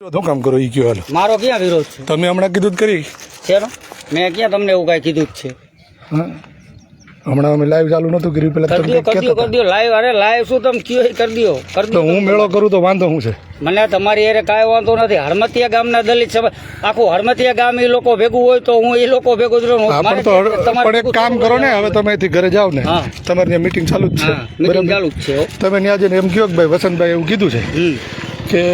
શું કામ કરો ઈ કયો હાલો. મારો ક્યાં વિરોધ છે? તમે હમણાં કીધું જ કરી. શેનો? મેં ક્યાં તમને એવું કાંઈ કીધું જ છે? હા? હમણાં અમે લાઈવ ચાલુ નતું કર્યું પેલા તમે કરી દો કંઈક કરી દો કહેતા કરી દો લાઈવ અરે લાઈવ શું તમે કયો એ કરી દો કરી તો દો હું મેળો કરું તો વાંધો હું છે? મને તમારી અરે કાંઈ વાંધો નથી. હરમતિયા ગામના દલિત સભા આખું હરમતિયા ગામ એ લોકો ભેગું હોય તો હું એ લોકો ભેગું જ રહું. હા મારે પણ તો તમારે પણ એક ભેગું કામ કરો ને હવે તમે અહીંથી ઘરે જાઓ ને. હા. તમારે મીટિંગ ચાલુ જ છે. બરાબર? ચાલુ જ છે હો. તમે ત્યાં જઈને એમ કહો કે ભાઈ વસંતભાઈ એવું કીધું છે. હમ. કે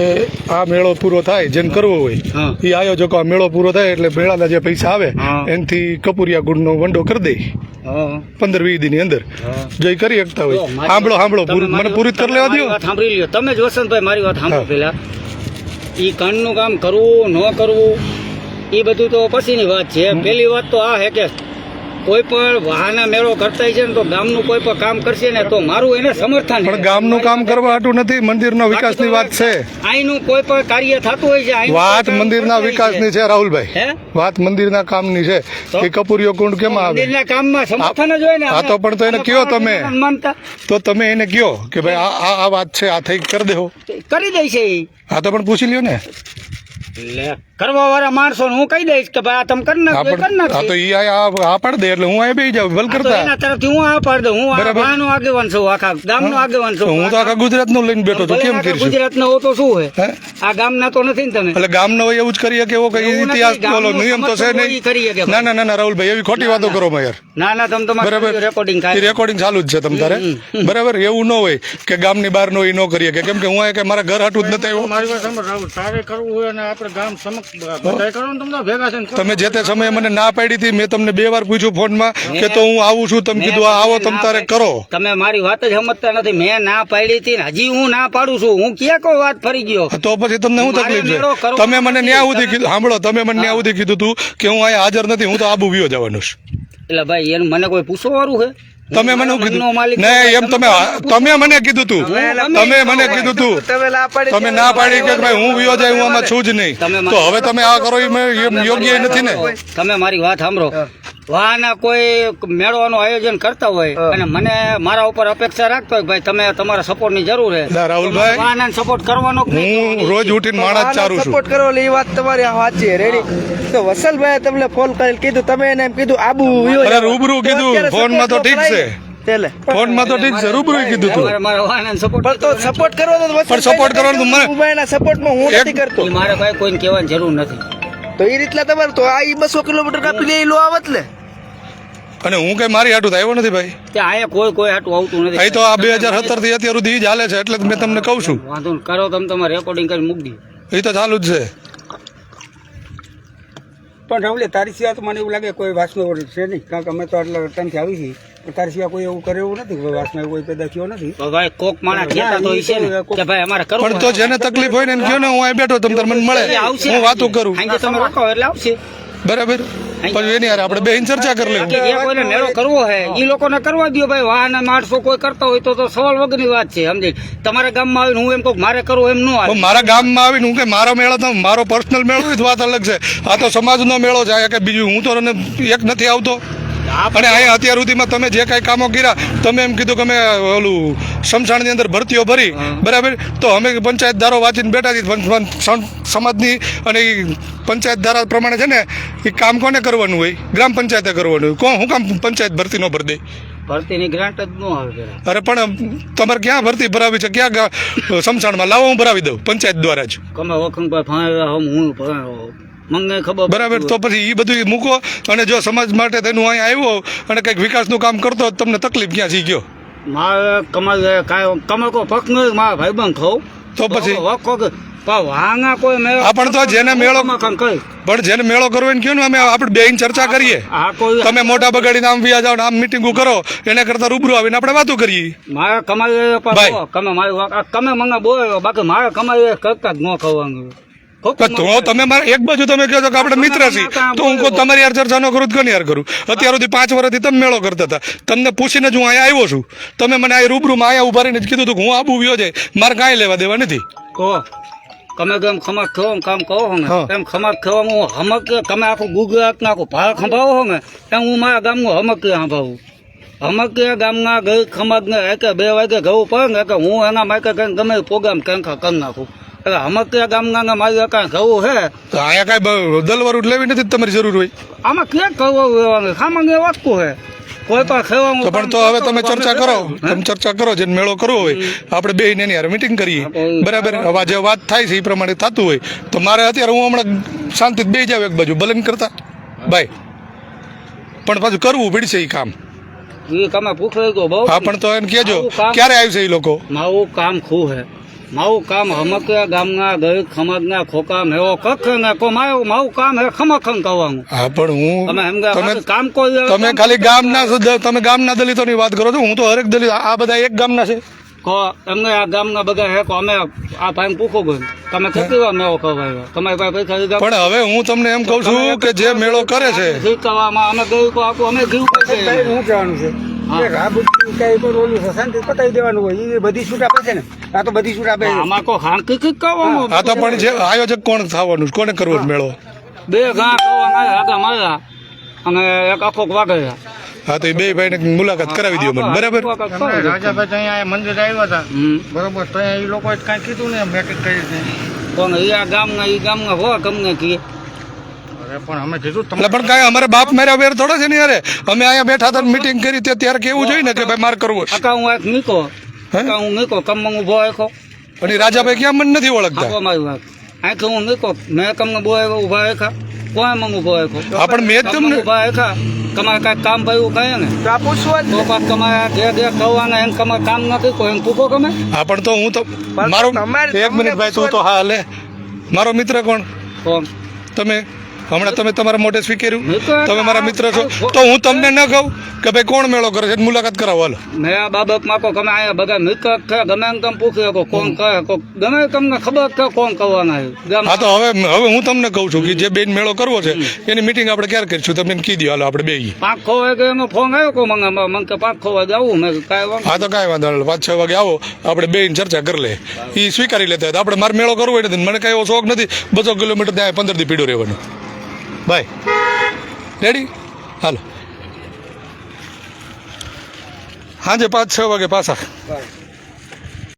આ મેળો પૂરો થાય જેને કરવો હોય એ આયોજકો આ મેળો પૂરો થાય એટલે મેળાના જે પૈસા આવે એનથી કપૂરિયા ગુણનો વંડો કરી દે. હા. પંદર વીસ દિનની અંદર. હા. જો એ કરી શકતા હોય. સાંભળો સાંભળો મને પૂરી કરી લેવા દો સાંભળી લ્યો. તમે જ વસંતભાઈ મારી વાત સાંભળો. પેલા એ કાનનું કામ કરવું ન કરવું એ બધું તો પછીની વાત છે. પેલી વાત તો આ હે કે કોઈ પણ વાહના મેળો કરતા છે ને તો ગામનું કોઈ પણ કામ કરશે ને તો મારું એને સમર્થન પણ ગામનું કામ કરવા હાટું નથી મંદિરનો વિકાસની વાત છે. અહીંનું કોઈ પણ કાર્ય થતું હોય છે વાત મંદિરના વિકાસની છે. રાહુલભાઈ. વાત મંદિરના કામની છે. કે કપૂરીઓ કુંડ કેમ આવે? મંદિરના કામમાં સમર્થન જ હોય ને હા, તો પણ તો એને કયો તમે. માનતા. તો તમે એને કયો કે ભાઈ આ આ- આ વાત છે આ થઈ કરી દેવો કરી દે છે હા તો પણ પૂછી લ્યો ને. લે કરવા વાળા માણસો હું કહી દઈશ કે ભાઈ આ તમે કરી નાખો કરી પણ તો ઈ આ આ- આ પાડ દે એટલે હું અહીં બેસી જાઉં ભલ કરતા. એના તરફથી હું આ પાડી દઉં હું આ ગામનો આગેવાન છું આખા ગામનો આગેવાન છું. હું તો આખા ગુજરાતનું લઈને બેઠો છું કેમ આખા કરીશું ગુજરાતનો તો શું હે? આ ગામના તો નથી ને તમે એટલે ગામનો હોય એવું જ કરીએ કે એવો કઈ ઇતિહાસ બોલો નિયમ તો છે નહીં. ના ના ના ના રાહુલભાઈ એવી ખોટી વાતો કરો માં યાર. ના ના તમે તમારે રેકોર્ડિંગ રેકોર્ડિંગ ચાલુ જ છે તમ તારે. બરાબર એવું ન હોય કે ગામની બહાર નો એ ન કરીએ. કે કેમ કે હું કે મારા ઘર હાટું જ નથી આવ્યો? મારી વાત સાંભળ રાહુલ તારે કરવું હોય અને આપણે ગામ સમક્ષ બધાય કરો ને તમને ભેગા છે ને તમે જે તે સમયે મને ના પાડી હતી મેં તમને બે વાર પૂછ્યું ફોનમાં કે તો હું આવું છું તમે કીધું આ આવો તમ તારે કરો. તમે મારી વાત જ સમજતા નથી. મેં ના પાડી હતી ને હજી હું ના પાડું છું. હું ક્યાં કોઈ વાત ફરી ગયો? તો પછી તમને શું તકલીફ છે? તમે મને. ન્યા સુધી કીધું સાંભળો તમે મને ન્યા સુધી કીધું તું કે હું અહીંયા હાજર નથી હું તો આબુ વિયો જવાનું છું. એટલે ભાઈ એનું મને કોઈ પૂછવા વાળું છે? તમે મને કીધું નહીં એમ તમે તમે મને કીધું તું. તમે મને કીધું તું. તમે ના પાડી કે ભાઈ હું વિયો જાય હું આમાં છું જ નહીં. તો હવે તમે આ કરો એ યોગ્ય નથી ને? તમે મારી વાત સાંભળો. વાહના કોઈ મેળવાનું આયોજન કરતા હોય અને મને મારા ઉપર અપેક્ષા રાખતો હોય ભાઈ તમે તમારા સપોર્ટની જરૂર છે ના, રાહુલભાઈ. વાહના સપોર્ટ કરવાનો હું રોજ ઉઠીને માણસ ચારું છું. સપોર્ટ કરો એ વાત તમારી સાચી છે રેડી. તો વસલભાઈ તમને ફોન કરીને કીધું તમે એને એમ કીધું આબુ અરે રૂબરૂ કીધું, ફોન ફોનમાં તો ઠીક છે. તેલે ફોનમાં તો ઠીક છે રૂબરૂ કીધું તું. સપોર્ટ પણ તો સપોર્ટ કરવો તો પણ support કરવાનું મને- સપોર્ટમાં હું નથી કરતો. મારે ભાઈ કોઈને કહેવાની જરૂર નથી. તો એ રીતના તમારે તો આ બસો કિલોમીટર કાપી લે લો આવત ને અને હું કઈ મારી હાટું આવ્યો નથી ભાઈ. ત્યાં અહીંયા કોઈ કોઈ હાટું આવતું નથી. અહીં તો આ બે હજાર સત્તરથી અત્યાર સુધી જ હાલે છે એટલે જ મેં તમને કહું છું. વાંધો નહીં. કરો તમે તમારે રેકોર્ડિંગ કરી મૂકી દો. એ તો ચાલુ જ છે. પણ રાહુલ તારી સિવાય તો મને એવું લાગે કોઈ વાસનો છે નહીં. કારણ કે અમે તો આટલા ટાઈમથી આવી છીએ. તારી સિવાય કોઈ એવું કરે નથી કોઈ વાસમાં કોઈ પેદા થયો નથી. તો ભાઈ કોક માણસ કહેતા તો ને કે ભાઈ અમારે કરવું પણ તો જેને તકલીફ હોય ને એને કયો ને હું અહીં બેઠો તમ તમને મને મળે. એ હું વાતો કરું. સાંજે તમે રોકો એટલે આવશે. બરાબર. પણ એની યાર આપણે બેહીને ચર્ચા કરી લેવું જે કોઈને મેળો કરવો હે ઈ લોકોને કરવા દો ભાઈ. વાહન માણસો કોઈ કરતા હોય તો તો સવાલ વગરની વાત છે સમજે? તમારા ગામમાં આવીને હું એમ કહું મારે કરવું એમ ન આવે મારા ગામમાં આવીને હું કે મારો મેળો તો મારો પર્સનલ મેળો હોય તો વાત અલગ છે. આ તો સમાજનો મેળો છે કે બીજું હું તો એક નથી આવતો. અને અહીંયા અત્યાર સુધીમાં તમે જે કાંઈ કામો કર્યા તમે એમ કીધું કે અમે ઓલું શમશાનની અંદર ભરતીઓ ભરી. બરાબર? તો અમે પંચાયત ધારો વાંચીને બેઠા છીએ. સમાજની અને પંચાયત ધારા પ્રમાણે છે ને એ કામ કોને કરવાનું હોય? ગ્રામ પંચાયતે કરવાનું હોય. કોણ હું કામ પંચાયત ભરતી ન ભરી દે? ભરતીની ગ્રાન્ટ જ ન આવે અરે પણ તમારે ક્યાં ભરતી ભરાવી છે? ક્યાં સમસાણમાં લાવો હું ભરાવી દઉં પંચાયત દ્વારા જ. કમે હમ હું. મને ખબર બરાબર તો પછી એ બધું મૂકો અને જો સમાજ માટે તેનું અહીં આવ્યો અને કંઈક વિકાસનું કામ કરતો તમને તકલીફ ક્યાં થઈ ગયો? મારે કમાલ કાંઈ કમે કોઈ પક નહીં મારા ભાઈબંધ ખાવ તો પછી? વાંગા કોઈ મેળો પણ તો જેને મેળો- પણ જેને મેળો કરવો એને કહ્યું ને અમે આપણે બેહીને ચર્ચા કરીએ. આ કોઈ તમે મોટા બગાડીને આમ વ્યા જાઓ આમ મિટિંગો કરો એને કરતા રૂબરૂ આવીને આપણે વાતો કરીએ. મારે કમાઈ તમે મારી તમે મંગા બોલો બાકી મારે કમાઈ કરતા જ ન ખવાનું તો તમે મારે એક બાજુ તમે કહો છો કે આપણે મિત્ર છીએ. તો હું કહું તમારી યાર ચર્ચા ન કરું કોની યાર કરું? અત્યાર સુધી પાંચ વર્ષથી તમે મેળો કરતા હતા. તમને પૂછીને જ હું અહીંયા આવ્યો છું. તમે મને આ રૂબરૂમાં અહીંયા ઊભા રહીને જ કીધું હતું કે હું આબુ વ્યો જાય મારે કાંઈ લેવા દેવા નથી. કહો. તમે કેમ ખમક ખવો કામ કહો હો ને. એમ ખમક ખેવા હું હમક તમે આખું ગુજરાત આખું ભાર ખંભાવો હો ને એમ હું મારા ગામનું હમક સંભાવું હમક ગામના ગઈ ખમક ને એક બે વાગે ઘઉં પડે ને કે હું એના માટે કઈ ગમે પ્રોગ્રામ કંખા કરી નાખું. એટલે હમકિયા ગામના મારી કાંઈ ઘઉં હે? તો અહીંયા કાંઈ દલવારું લેવી નથી તમારી જરૂર હોય. આમાં ક્યાં ઘઉં વેવાનું સામાન્ય વાતકું હે? કોઈ પણ ખેવાનું પણ તો હવે તમે ચર્ચા કરો. તમે ચર્ચા કરો જેને મેળો કરવો હોય. આપણે બે એની હારે મીટિંગ કરીએ. બરાબર? હવે જે વાત થાય છે એ પ્રમાણે થતું હોય. તો મારે અત્યારે હું હમણાં શાંતિ બે જાવ એક બાજુ. ભલે કરતા. બાય. પણ પાછું કરવું પડશે એ કામ. એ કામ ભૂખ લાગ્યો બહુ હા પણ તો એને કેજો ક્યારે આવશે એ લોકો? મારું કામ ખૂબ હે. મારું કામ હમકિયા ગામના ગરીબ ખમજના ખોકા મેવો કખ ને કો મારું મારું કામ હે ખમખમ કરવાનું હા પણ તમે એમ હું કે તમે કામ કોઈ તમે ખાલી ગામના તમે ગામના દલિતોની વાત કરો છો હું તો હરેક દલિત આ બધા એક ગામના છે. કો એમને આ ગામના બધા હે કો અમે આ ભાઈ પૂછો ગયું તમે કેટલી વાર મેવો ખવાયો? તમારી પાસે પૈસા પણ હવે હું તમને એમ કહું છું કે જે મેળો કરે. છે. શીખવામાં અમે ગયું આપું અમે ગયું હું કહેવાનું છે. આ બધું કઈ પણ ઓલું શાંતિ પતાવી દેવાનું હોય એ બધી છૂટ આપે છે ને? આ તો બધી છૂટ આપે છે. આમાં કો હાંકી કીક કરવાનું આ તો પણ જે આયોજક કોણ થવાનું કોને કરવો મેળો? બે ઘા કરવાના આગા માર્યા અને એક આખો વાગયા હા તો એ બે ભાઈને મુલાકાત કરાવી દો મને. બરાબર? રાજાભાઈ તો અહીંયા મંદિર આવ્યા હતા. બરોબર તો એ લોકો કાંઈ કીધું ને મેટિક કરી પણ એ આ ગામના એ ગામના હો તમને કીએ પણ અમે કીધું પણ કાંઈ અમારે બાપ માર્યા વેર થોડા છે ને અરે અમે અહીંયા બેઠા હતા મીટિંગ કરી તે ત્યારે કેવું જોઈએ ને? કે ભાઈ મારે કરવું છે અકા હું એક મીકો. અકા હું મીકો કમમાં ઊભો આખો. પણ રાજાભાઈ ક્યાં મને નથી ઓળખતા? આપો તો હું મીકો મેં કમને બો ઊભા આખા. કોઈ મને ઊભો આખો. હા, પણ મેં તમને- ઊભા આખા. તમારે કાંઈ કામ ભાઈ કઈ ને? તો આ પૂછવું તો. તમારે જે જે કરવાના એને તમારે કામ નથી કોઈ એને પૂછો તમે. હા પણ તો હું તો મારો એક મિનિટ ભાઈ તું તો હા લે. મારો મિત્ર કોણ? કોણ? તમે? હમણાં તમે તમારા મોઢે સ્વીકાર્યું તમે મારા મિત્ર છો. તો હું તમને ન કહું કે ભાઈ કોણ મેળો કરે છે? મુલાકાત કરાવો હાલો. મેં આ બાબતમાં તમે અહીંયા બધા મિત્ર છે ગમે એમ તમે પૂછી શકો કોણ કહે ગમે તમને ખબર છે કોણ કરવાના હા તો હવે હવે હું તમને કહું છું કે જે બેન મેળો કરવો છે એની મિટિંગ આપણે ક્યારે કરીશું? તમે કહી દો હાલો આપણે બે પાંચ ખોવાય વાગે એનો ફોન આવ્યો કો મને? મને કે પાંચ ખો વાગે આવું મેં કાંઈ વાંધો હા તો કાંઈ વાંધો નહીં પાંચ છ વાગે આવો આપણે બે ચર્ચા કરી લે. એ સ્વીકારી લેતા આપણે મારે મેળો કરવો એટલે મને કાંઈ એવો શોખ નથી. બસો કિલોમીટર ત્યાં પંદર દી પીડો રહેવાનું. બાય. રેડી હાલો. સાંજે પાંચ છ વાગે પાછા. બસ.